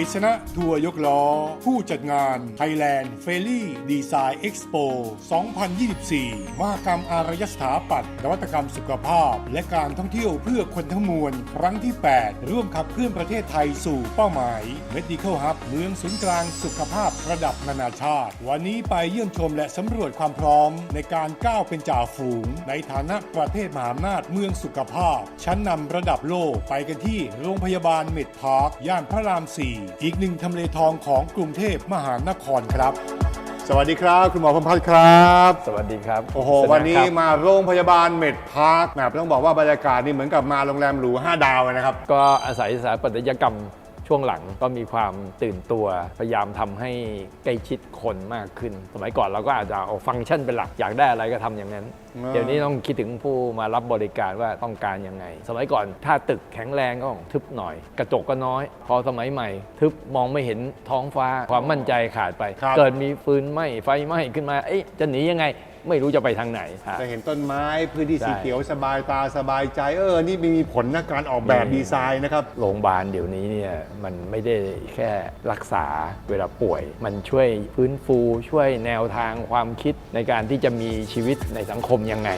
กิษณะทัวร์ยกล้อ ผู้จัดงาน Thailand f a i r y Design Expo 2024 มหกรรมอารยสถาปัตย์นวัตกรรมสุขภาพ และการท่องเที่ยวเพื่อคนทั้งมวล ครั้งที่ 8 ร่วมขับเคลื่อนประเทศไทยสู่เป้าหมาย Medical Hub เมืองศูนย์กลางสุขภาพระดับนานาชาติ วันนี้ไปเยี่ยมชมและสำรวจความพร้อม ในการก้าวเป็นจ่าฝูง ในฐานะประเทศมหาอำนาจเมืองสุขภาพ ชั้นนำระดับโลกไปกันที่โรงพยาบาลเมดพาร์คย่านพระราม 4อีกหนึ่งทำเลทองของกรุงเทพมหานครครับ สวัสดีครับ คุณหมอพมพัฒน์ครับ สวัสดีครับโอ้โหสะวันนี้ครับมาโรงพยาบาลเมดพาร์คนะต้องบอกว่าบรรยากาศนี่เหมือนกับมาโรงแรมหรู5ดาวเลยนะครับ ก็อาศัยสถาปัตยกรรม ช่วงหลังก็มีความตื่นตัว พยายามทำให้ใกล้ชิดคนมากขึ้น สมัยก่อนเราก็อาจจะเอาฟังก์ชันเป็นหลักอยากได้อะไรก็ทำอย่างนั้นอ่าเดี๋ยวนี้ต้องคิดถึงผู้มารับบริการว่าต้องการยังไง สมัยก่อนถ้าตึกแข็งแรงก็ต้องทึบหน่อย กระจกก็น้อย พอสมัยใหม่ ทึบมองไม่เห็นท้องฟ้าความมั่นใจขาดไปครับเกิดมีฟืนไหม้ไฟไหม้ขึ้นมาเอ๊ะจะหนียังไง ไม่รู้จะไปทางไหนอะจะเห็นต้นไม้พื้นที่สีใช่ เขียวสบายตาสบายใจเออ นี่มีผลนะการออกแบบอืมดีไซน์นะครับ โรงพยาบาลเดี๋ยวนี้เนี่ยมันไม่ได้แค่รักษาเวลาป่วย มันช่วยฟื้นฟูช่วยแนวทางความคิดในการที่จะมีชีวิตในสังคมยังไง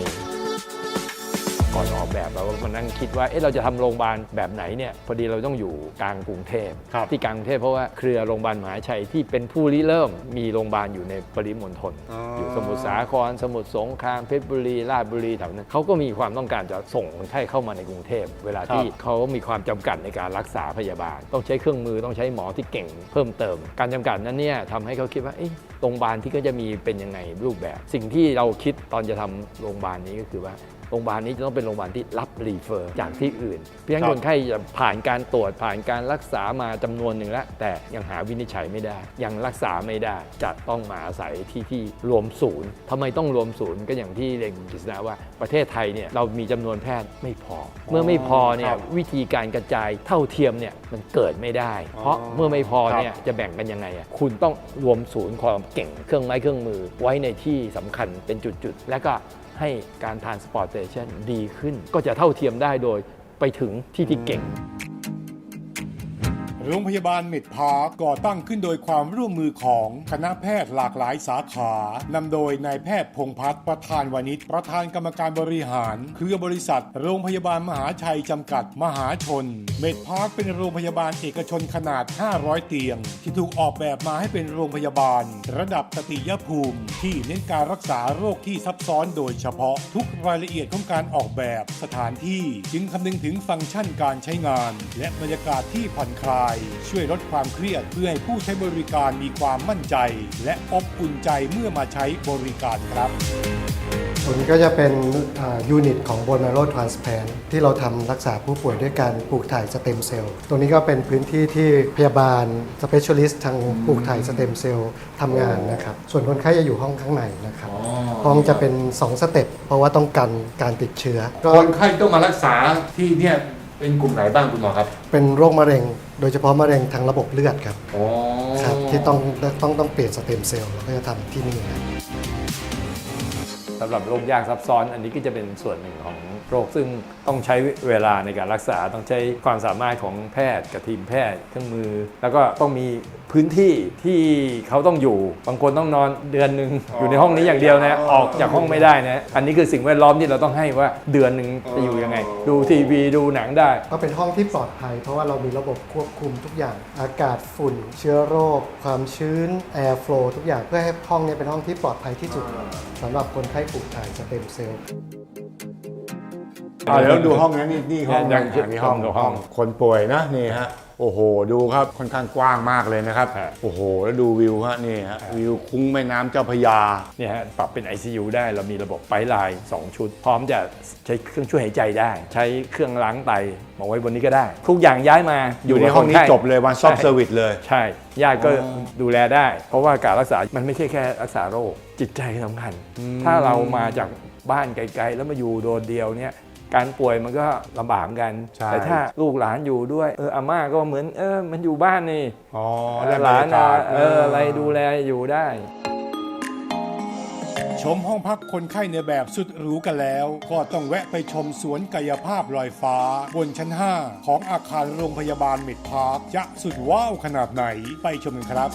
ก่อนออกแบบเราก็มานั่งคิดว่าเอ๊ะเราจะทำโรงพยาบาลแบบไหนเนี่ยพอดีเราต้องอยู่กลางกรุงเทพครับที่กลางกรุงเทพเพราะว่าเครือโรงพยาบาลมหาชัยที่เป็นผู้ริเริ่มมีโรงพยาบาลอยู่ในปริมณฑลอ๋อออยู่สมุทรสาคร สมุทรสงครามเพชรบุรีราชบุรีแถวนั้นเขาก็มีความต้องการจะส่งคนไข้เข้ามาในกรุงเทพเวลาที่ครับเขามีความจำกัดในการรักษาพยาบาล ต้องใช้เครื่องมือต้องใช้หมอที่เก่งเพิ่มเติม การจำกัดนั้นเนี่ยทำให้เขาคิดว่าเอ๊ะโรงพยาบาลที่ก็จะมีเป็นยังไงรูปแบบ สิ่งที่เราคิดตอนจะทำโรงพยาบาลนี้ก็คือว่า โรงพยาบาลนี้จะต้องเป็นโรงพยาบาลที่รับรีเฟอร์จากที่อื่น เพียงครับคนไข้จะผ่านการตรวจผ่านการรักษามาจำนวนหนึ่งแล้ว แต่ยังหาวินิจฉัยไม่ได้ ยังรักษาไม่ได้จะต้องมาอาศัยที่ที่รวมศูนย์ทำไมต้องรวมศูนย์ก็อย่างที่เรียนคุณกฤษณะว่าประเทศไทยเนี่ยเรามีจำนวนแพทย์ไม่พอ เมื่อไม่พอเนี่คยรับวิธีการกระจายเท่าเทียมเนี่ยมันเกิดไม่ได้ เพราะเมื่อไม่พอเนี่ยจะแบ่งกันยังไงอะคุณต้องรวมศูนย์ความเก่งเครื่องไม้เครื่องมือ ไว้ในที่สำคัญเป็นจุดๆ และก็ ให้การทานสปอร์ตเตชันดีขึ้น ก็จะเท่าเทียมได้โดยไปถึงที่ที่เก่ง โรงพยาบาลเมดพาร์คก่อตั้งขึ้นโดยความร่วมมือของคณะแพทย์หลากหลายสาขานำโดยนายแพทย์พงพัฒน์ประธานวานิชประธานกรรมการบริหาร เครือบริษัท โรงพยาบาลมหาชัยจำกัดมหาชน เมดพาร์คเป็นโรงพยาบาลเอกชนขนาด 500 เตียง ที่ถูกออกแบบมาให้เป็นโรงพยาบาล ระดับตติยภูมิ ที่เน้นการรักษาโรคที่ซับซ้อนโดยเฉพาะทุกรายละเอียดของการออกแบบสถานที่ จึงคำนึงถึงฟังก์ชันการใช้งาน และบรรยากาศที่ผ่อนคลายช่วยลดความเครียดเพื่อให้ผู้ใช้บริการมีความมั่นใจ และอบอุ่นใจเมื่อมาใช้บริการครับตัวนี้ก็จะเป็นยูนิตของ bone marrow transplant ที่เราทำรักษาผู้ป่วยด้วยการปลูกถ่ายสเต็มเซลล์ตัวนี้ก็เป็นพื้นที่ที่พยาบาล specialist ทางปลูกถ่ายสเต็มเซลล์ทำงานนะครับ ส่วนคนไข้จะอยู่ห้องข้างในนะครับ ห้องจะเป็น 2 สเต็ปเพราะว่าต้องกันการติดเชื้อก็คนไข้ต้องมารักษาที่เนี่ย เป็นกลุ่มไหนบ้างคุณหมอครับเป็นโรคมะเร็ง โดยเฉพาะมะเร็งทางระบบเลือดครับอ๋อ ครับที่ต้องต้องต้องเปลี่ยนสเต็มเซลล์เราก็จะทำที่นี่ครับ สำหรับโรคยากซับซ้อน อันนี้ก็จะเป็นส่วนหนึ่งของโรคซึ่งต้องใช้เวลาในการรักษาต้องใช้ความสามารถของแพทย์กับทีมแพทย์เครื่องมือ แล้วก็ต้องมีพื้นที่ที่เขาต้องอยู่ บางคนต้องนอนเดือนหนึ่งอยู่ในห้องนี้อย่างเดียวนะออกจากห้องไม่ได้นะอันนี้คือสิ่งแวดล้อมที่เราต้องให้ว่าเดือนหนึ่งจะอยู่ยังไง ดูทีวีดูหนังได้ ก็เป็นห้องที่ปลอดภัย เพราะว่าเรามีระบบควบคุมทุกอย่าง อากาศฝุ่น เชื้อโรค ความชื้นแอร์ฟลูทุกอย่างเพื่อให้ห้องนี้เป็นห้องที่ปลอดภัยที่สุดสำหรับคนไข้ปลูกถ่ายสเต็มเซลล์ อ่าเดี๋ยวดูห้องนั้นนี่นี่ห้องเนี่นะยอันนี้ห้องห้องห้องคนป่วยนะนี่ฮะ โอ้โห ดูครับค่อนข้างกว้างมากเลยนะครับฮะโอ้โห แล้วดูวิวฮะนี่ฮะวิวคุ้งแม่น้ำเจ้าพระยาเนี่ยฮะปรับเป็น ICU ได้เรามีระบบไฟไลน์2ชุด พร้อมจะใช้เครื่องช่วยหายใจได้ ใช้เครื่องล้างไตมาไว้บนนี้ก็ได้ ทุกอย่างย้ายมาอยู่ในห้องนี้คไข้จบเลยวันซอฟใช่เซอร์วิสเลย ใช่ญาติก็ดูแลได้ เพราะว่าการรักษา มันไม่ใช่แค่รักษาโรคจิตใจสำคัญ ถ้าเรามาจากบ้านไกลๆ แล้วมาอยู่โดดเดียวเนี่ย การป่วยมันก็ลำบากเหมือนกันใช่ แต่ถ้าลูกหลานอยู่ด้วยเอออาม่าก็เหมือนเออมันอยู่บ้านนี่อ๋อหลานบรรยกอะศ เอออะไรดูแลอยู่ได้ ชมห้องพักคนไข้ในแบบสุดหรูกันแล้ว ก็ต้องแวะไปชมสวนกายภาพลอยฟ้า บนชั้น 5 ของอาคารโรงพยาบาลเมดพาร์คจะสุดว้าวขนาดไหนไปชมกันครับ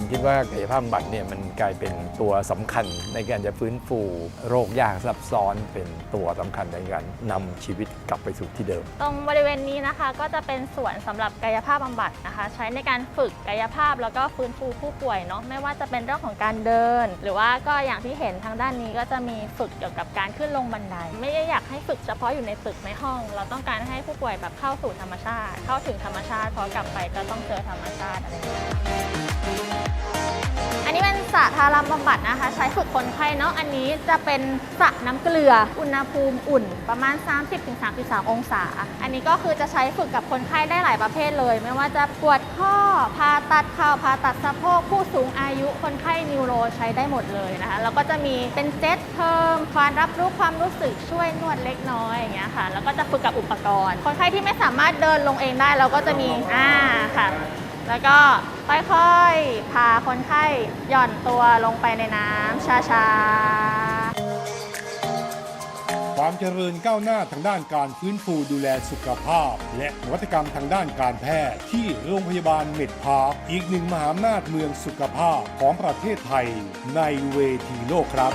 ผมคิดว่ากายภาพบำบัดเนี่ยมันกลายเป็นตัวสำคัญในการจะฟื้นฟูโรคยากซับซ้อนเป็นตัวสำคัญในการนำชีวิตกลับไปสู่ที่เดิม ตรงบริเวณนี้นะคะก็จะเป็นส่วนสำหรับกายภาพบำบัดนะคะ ใช้ในการฝึกกายภาพแล้วก็ฟื้นฟูผู้ป่วยเนาะไม่ว่าจะเป็นเรื่องของการเดิน หรือว่าก็อย่างที่เห็นทางด้านนี้ก็จะมีฝึกเกี่ยวกับการขึ้นลงบันได ไม่ได้อยากให้ฝึกเฉพาะอยู่ในตึกในห้อง เราต้องการให้ผู้ป่วยแบบเข้าสู่ธรรมชาติ เข้าถึงธรรมชาติพอกลับไปก็ต้องเจอธรรมชาติอะไรอย่างเงี้ยอันนี้เป็นสระทาราบำบัดนะคะ ใช้ฝึกคนไข้เนาะอันนี้จะเป็นสระน้ำเกลือ อุณหภูมิอุ่นประมาณ 30-33 องศา อันนี้ก็คือจะใช้ฝึกกับคนไข้ได้หลายประเภทเลย ไม่ว่าจะปวดข้อผ่าตัดเข่าผ่าตัดสะโพกผู้สูงอายุคนไข้นิวโรใช้ได้หมดเลยนะคะแล้วก็จะมีเป็นเจ็ตเพิ่มความรับรู้ความรู้สึกช่วยนวดเล็กน้อยอย่างเงี้ยค่ะ แล้วก็จะฝึกกับอุปกรณ์ คนไข้ที่ไม่สามารถเดินลงเองได้เราก็จะมีอ่าค่ะ แล้วก็ค่อยๆ พาคนไข้หย่อนตัวลงไปในน้ำช้าๆความเจริญก้าวหน้าทางด้านการฟื้นฟูดูแลสุขภาพ และนวัตกรรมทางด้านการแพทย์ที่โรงพยาบาลเมดพาร์คอีกหนึ่งมหาอำนาจเมืองสุขภาพของประเทศไทยในเวทีโลกครับ